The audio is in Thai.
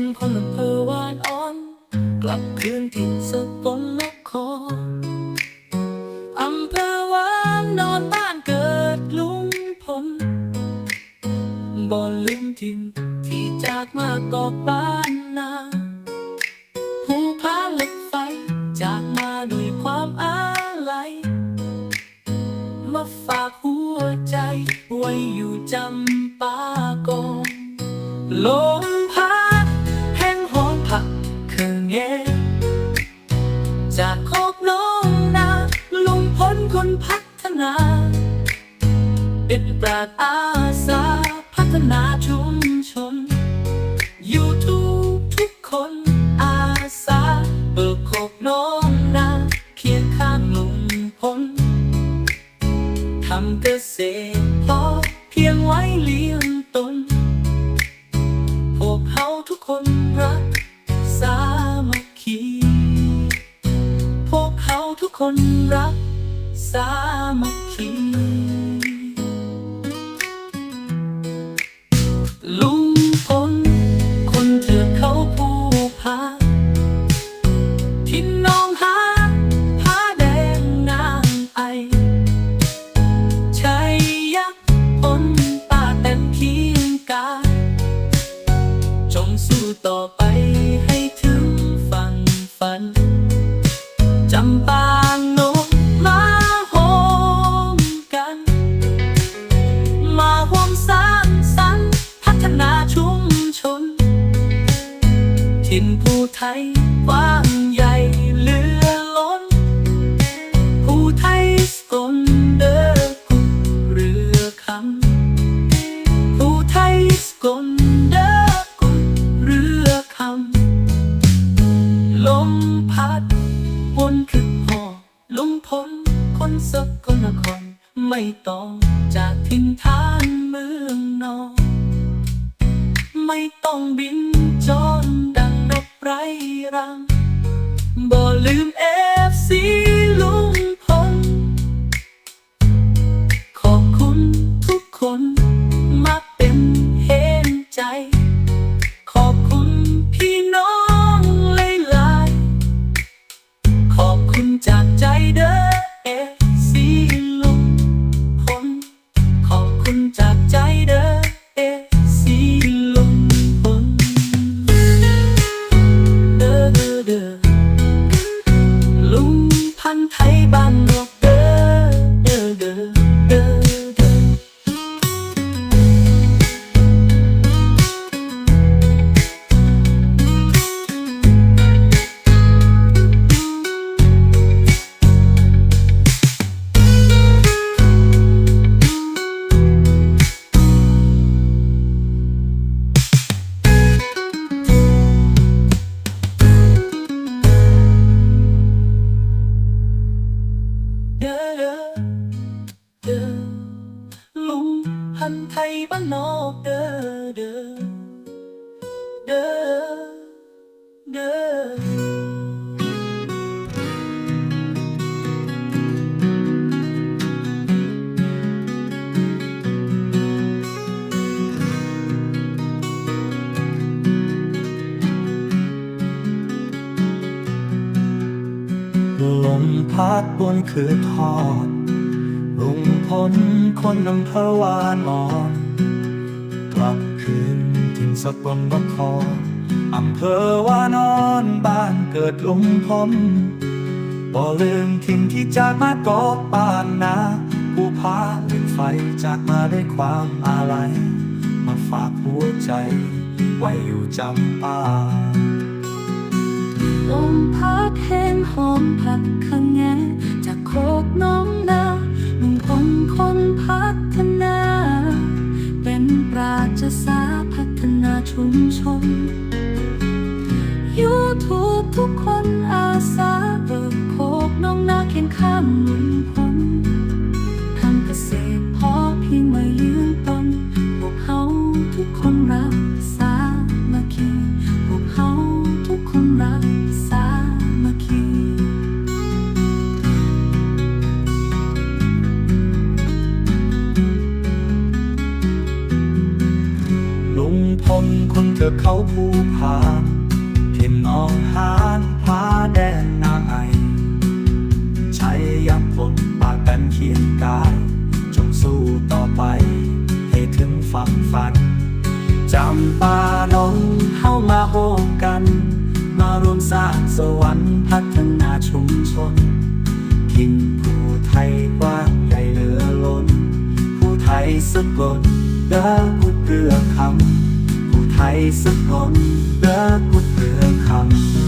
ลคนอำเภอวานอ่อน กลับคืนถิ่นสกลนครอำเภอวานนอนบ้านเกิดลุงพลบ่ลืมถิ่นที่จากมากอกบ้านนาหูพาเหล็กไฟ จากมาด้วยความอาลัยมาฝากหัวใจ ไว้อยู่จำปากงลม เงจากโคกน้องนาลุงพ้นคนพัฒนาเป็นปราดอาสาพัฒนาชุมชน อยู่ทุกทุกคนอาสาเบิกโคกน้องนาเคียงข้างลุงพลทำเกษตร คนรักสามัคคี ไม่ต้องจากถิ่นฐานเมืองนอนไม่ต้องบินจอนดังนกไรรัง บ่ลืมเอฟซีลุงพลขอบคุณทุกคนมาเป็นเห็นใจ ขอบคุณพี่น้องหลายๆขอบคุณจากใจเด้อเอ ด้อเด้อเด้อลุงพันไทยบ้านนอกเด้อเด้อเด้อ มพัดบนคือทอดลุงพลคนอำเภอวานอนกลับคืนถิ่นสกลนครอำเภอวานอนบ้านเกิดลุงพลบ่ลืมถิ่นที่จากมากอบปานนาผู้พาเหล็กไฟจากมาด้วยความอาลัยมาฝากหัวใจ ไว้อยู่จำปาลมพัด แห้งหอมผักขังแงจากโคกน้องนาลุงพงคนพัฒนา เป็นปราชสาพัฒนาชุมชนยูทูบทุกคนอาสาเบิกโคกน้องนาเคียงข้ามลุงพง เธอเขาภูผาทิมนองหานพาแดนนางไอใช้ยับพลปากกันเคียงกาย จงสู้ต่อไป ให้ถึงฝั่งฝันจำปาดงเข้ามาโฮมกัน มารวมสร้างสวรรค์พัฒนาชุมชนคิงผู้ไทยกว้างใหญ่เหลือล้น ผู้ไทยสกลเด้อกุดเรือ ไทยสักลเด้อกุดเรือคำ